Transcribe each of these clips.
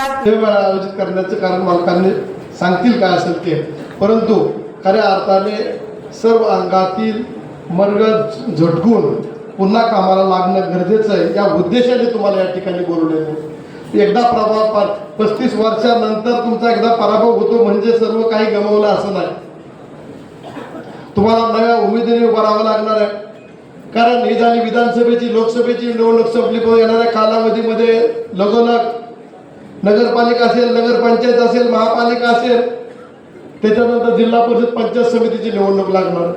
आयोजित करण्याचं कारण मालकांनी सांगतील काय असेल ते. परंतु खऱ्या अर्थाने सर्व अंगातील मर्ग झटकून पुन्हा कामाला लागणं गरजेचं आहे. या उद्देशाने तुम्हाला या ठिकाणी बोलवलेलं एकदा प्रभाव पस्तीस वर्षानंतर तुमचा एकदा पराभव होतो म्हणजे सर्व काही गमावलं असं नाही. तुम्हाला नव्या उमेदीने उभं राहावं लागणार आहे. कारण ही झाली विधानसभेची लोकसभेची निवडणूक संपली येणाऱ्या कालावधीमध्ये लगोलग नगरपालिका असेल नगरपंचायत असेल महापालिका असेल त्याच्यानंतर जिल्हा परिषद पंचायत समितीची निवडणूक लागणार.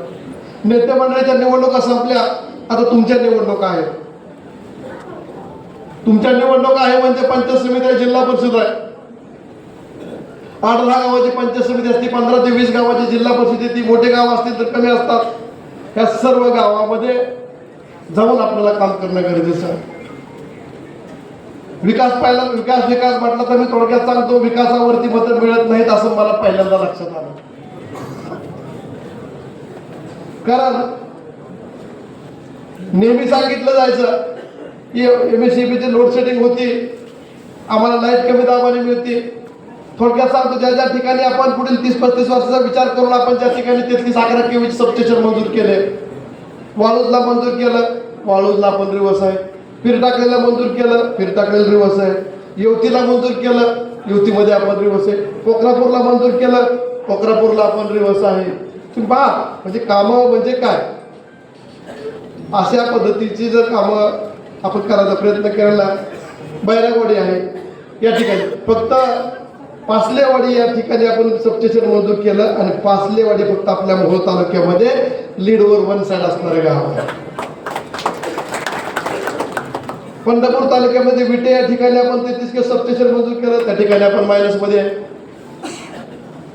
नेते मंडळाच्या निवडणुका संपल्या. आता तुमच्या निवडणुका आहेत. तुमच्या निवडणुका आहे म्हणजे पंचायत समिती आहे जिल्हा परिषद आहे. आठ दहा गावाची पंचायत समिती असते पंधरा ते वीस गावाची जिल्हा परिषद येते. मोठे गाव असतील तर कमी असतात. या सर्व गावामध्ये जाऊन आपल्याला काम करणं गरजेचं आहे. विकास पाहिला विकास विकास म्हटलं तर मी थोडक्यात सांगतो विकासावरती मतं मिळत नाहीत असं मला पहिल्यांदा लक्षात आलं. कारण नेहमी सांगितलं जायचं की M S C load shedding होती आम्हाला लाइट कमी दाबाने मिळते. थोडक्यात सांगतो ज्या ज्या ठिकाणी आपण पुढील तीस पस्तीस वर्षाचा विचार करून आपण ज्या ठिकाणी तेहतीस अकरा केवीचे सबस्टेशन मंजूर केले वाळूजला मंजूर केलं वाळूजला आपण रिवर्स आहे. फिर टाकलेला मंजूर केलं फिर टाकलेलं रिवर्स आहे. युवतीला मंजूर केलं युवतीमध्ये आपण रिवर्स आहे. कोकरापूरला मंजूर केलं कोकरापूरला आपण रिवर्स आहे. तुम्ही पहा म्हणजे कामं म्हणजे काय? अशा पद्धतीची जर कामं आपण करायचा प्रयत्न केला बैरागवाडी आहे. या ठिकाणी फक्त पासलेवाडी या ठिकाणी आपण सबस्टेशन मंजूर केलं आणि पासलेवाडी फक्त आपल्या मोहोळ तालुक्यामध्ये लीडवर वन साईड असणारं गाव आहे. पंढरपूर तालुक्यामध्ये विटे या ठिकाणी आपण तेहतीस के सबस्टेशन मंजूर केलं. त्या ठिकाणी आपण मायनसमध्ये आहे.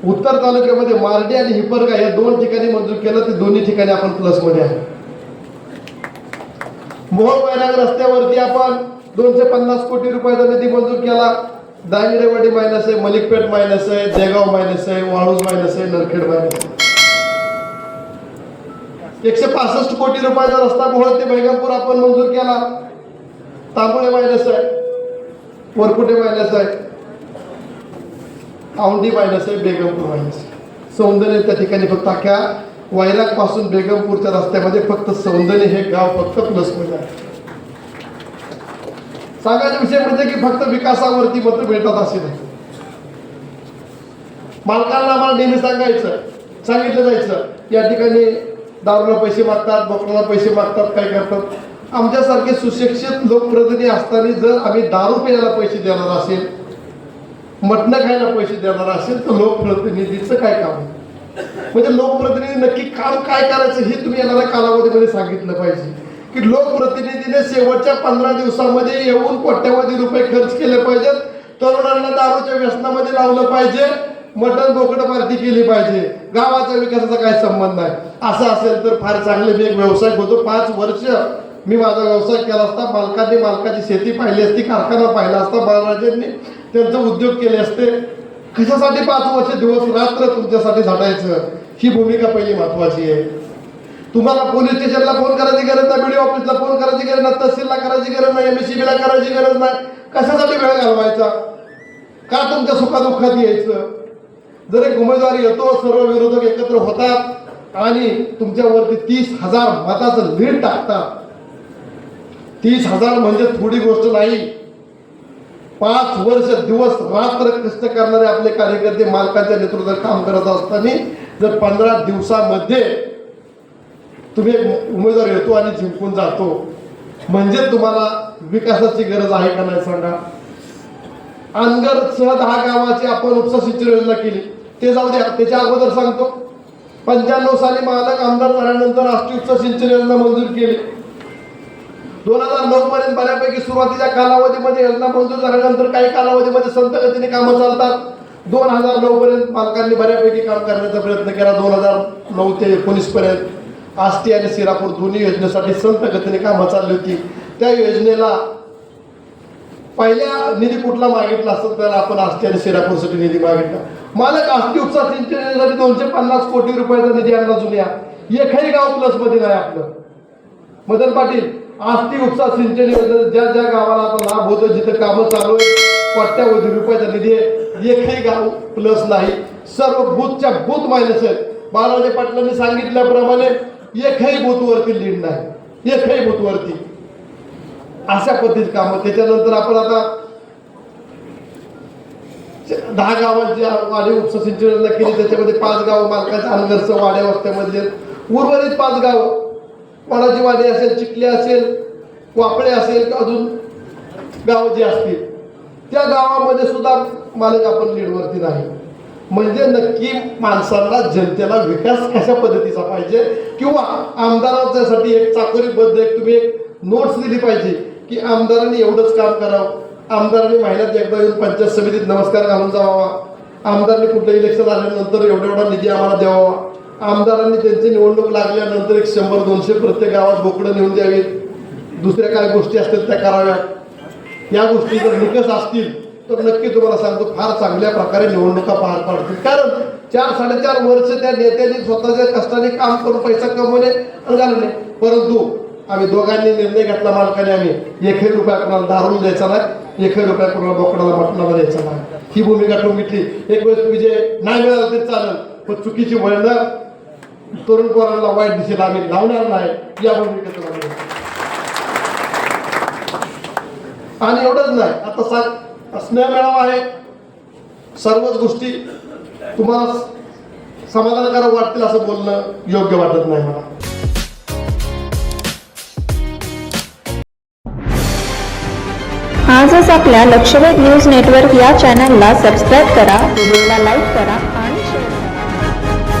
उत्तर तालुक्यामध्ये मार्डी आणि हिपरगा या दोन ठिकाणी मंजूर केलं. ते दोन्ही ठिकाणी आपण प्लसमध्ये आहे. मोहोळ वैराग रस्त्यावरती आपण दोनशे पन्नास कोटी रुपयाचा निधी मंजूर केला. दांगडेवाडी मायनस आहे मलिकपेठ मायनस आहे देगाव मायनस आहे वाळूज मायनस आहे नरखेड मायनस आहे. एकशे पासष्ट कोटी रुपयाचा रस्ता मोहळ ते बैगमपूर आपण मंजूर केला. तांबुळे मायनस आहे. वरकुटे मायनस आहे. औंडी मायनस आहे बेगमपूर मायनस. आहे सौंदर्य त्या ठिकाणी फक्त अख्या वैरागपासून बेगमपूरच्या रस्त्यामध्ये फक्त सौंदर्य हे गाव फक्त प्लसमध्ये आहे. सांगायचा विषय म्हणजे की फक्त विकासावरती मत मिळतात असे नाही. मालकांना आम्हाला नेहमी सांगायचं सांगितलं जायचं या ठिकाणी दारूला पैसे मागतात बोकडाला पैसे मागतात काय करतात? आमच्यासारखे सुशिक्षित लोकप्रतिनिधी असताना जर आम्ही दारू पिण्याला पैसे देणार असेल मटणं खायला पैसे देणार असेल तर लोकप्रतिनिधीचं काय काम? म्हणजे लोकप्रतिनिधी नक्की काम काय करायचं हे तुम्ही येणाऱ्या कालावधीमध्ये सांगितलं पाहिजे. की लोकप्रतिनिधीने शेवटच्या पंधरा दिवसामध्ये येऊन कोट्यावधी रुपये खर्च केले पाहिजेत तरुणांना दारूच्या व्यसनामध्ये लावलं पाहिजे मटण बोकडं पार्टी केली पाहिजे. गावाच्या विकासाचा काही संबंध नाही. असं असेल तर फार चांगले मी एक व्यवसाय होतो पाच वर्ष मी माझा व्यवसाय केला असता मालकांनी मालकाची शेती पाहिली असती कारखाना पाहिला असता बाळराजेंनी त्यांचं उद्योग केले असते. कशासाठी पाच वर्ष दिवस रात्र तुमच्यासाठी झाडायचं ही भूमिका पहिली महत्वाची आहे. तुम्हाला पोलीस स्टेशनला फोन करायची गरज नाही बीडीओ ऑफिसला फोन करायची गरज नाही तहसीलला करायची गरज नाही एमएससीबीला करायची गरज नाही. कशासाठी वेळ घालवायचा? का तुमच्या सुखादुःखात यायचं? जर एक उमेदवारी येतो सर्व विरोधक एकत्र होतात आणि तुमच्यावरती तीस हजार मताचं लीड टाकतात तीस हजार म्हणजे थोडी गोष्ट नाही. पाच वर्ष दिवस रात्र कष्ट करणारे आपले कार्यकर्ते मालकाच्या नेतृत्वात काम करत असताना जर पंधरा दिवसामध्ये तुम्ही उमेदवार येतो आणि जिंकून जातो म्हणजे तुम्हाला विकासाची गरज आहे का नाही सांगा? अनगर सह दहा गावाची आपण उपसा सिंचन योजना केली. ते जाऊ द्या त्याच्या अगोदर सांगतो. पंच्याण्णव साली मालक आमदार झाल्यानंतर राष्ट्रीय उपसा सिंचन योजना मंजूर केली. दोन हजार नऊ पर्यंत बऱ्यापैकी सुरुवातीच्या कालावधीमध्ये योजना मंजूर झाल्यानंतर काही कालावधीमध्ये संत गतीने कामं चालतात. दोन हजार नऊ पर्यंत मालकांनी बऱ्यापैकी काम करण्याचा प्रयत्न केला. दोन हजार नऊ ते एकोणीस पर्यंत आष्टी आणि सिरापूर दोन्ही योजनेसाठी संत गतीने कामं चालली होती. त्या योजनेला पहिल्या निधी कुठला मागितला असेल त्याला आपण आष्टी आणि सिरापूरसाठी निधी मागितला. मालक आष्टी उपसा सिंचन योजनेसाठी दोनशे पन्नास कोटी रुपयाचा निधी आणला जुन्या. एकही गाव प्लसमध्ये नाही आपलं. मदन पाटील आस्ती उपसा सिंचन योजना ज्या ज्या गावाला आता लाभ होतो जिथं कामं चालू आहेत कोट्यावधी रुपयाचा निधी आहे. एकही गाव प्लस नाही. सर्व बूथच्या बूथ मायनस आहेत. बालाजी पाटलांनी सांगितल्याप्रमाणे एकही बूथवरती लीड नाही. एकही बूथवरती अशा पद्धतीची कामं. त्याच्यानंतर आपण आता दहा गावांची वाढी उपसा योजना केली त्याच्यामध्ये पाच गाव मालकाच्या अनगरचं वाड्या वस्त्यामध्ये उर्वरित पाच गाव. कोणाची वाडी असेल चिखली असेल वापळे असेल का अजून? गाव जे असतील. त्या गावामध्ये सुद्धा मालक आपण लीडवरती नाही. म्हणजे नक्की माणसांना जनतेला विकास कशा पद्धतीचा पाहिजे? किंवा आमदारांच्यासाठी एक चाकोरीबद्ध एक तुम्ही एक नोट्स दिली पाहिजे की आमदारांनी एवढंच काम करावं. आमदारांनी महिन्यात एकदा येऊन पंचायत समितीत नमस्कार घालून जावा आमदारांनी कुठलं इलेक्शन आल्यानंतर एवढा एवढा निधी आम्हाला द्यावा. आमदारांनी त्यांची निवडणूक लागल्यानंतर एक शंभर दोनशे प्रत्येक गावात बोकडं नेऊन द्यावीत दुसऱ्या काय गोष्टी असतील त्या कराव्यात. या गोष्टी जर निकष असतील तर नक्की तुम्हाला सांगतो फार चांगल्या प्रकारे निवडणुका पार पाडतील. कारण चार साडेचार वर्ष त्या नेत्यांनी स्वतःच्या कष्टाने काम करून पैसा कमवणे आणि घालवणे परंतु आम्ही दोघांनी निर्णय घेतला मालकाने आम्ही एकही रुपया कोणाला दारून द्यायचा नाही एकही रुपया कोणाला बोकडाला मटणाला द्यायचा नाही. ही भूमिका ठेवून घेतली. एक वेळेस विजय नाही मिळाला तरी चालेल पण चुकीची वळणं तरुण पोरांना वाईट दिशेला आम्ही लावणार नाही या भूमिकेतून आणि एवढंच नाही आता सांग स्नेह मेळावा आहे. सर्वच गोष्टी तुम्हाला समाधानकारक वाटतील असं बोलणं योग्य वाटत नाही मला. आजच आपल्या लक्षवेध न्यूज नेटवर्क या चॅनलला सबस्क्राईब करा व्हिडिओला लाईक करा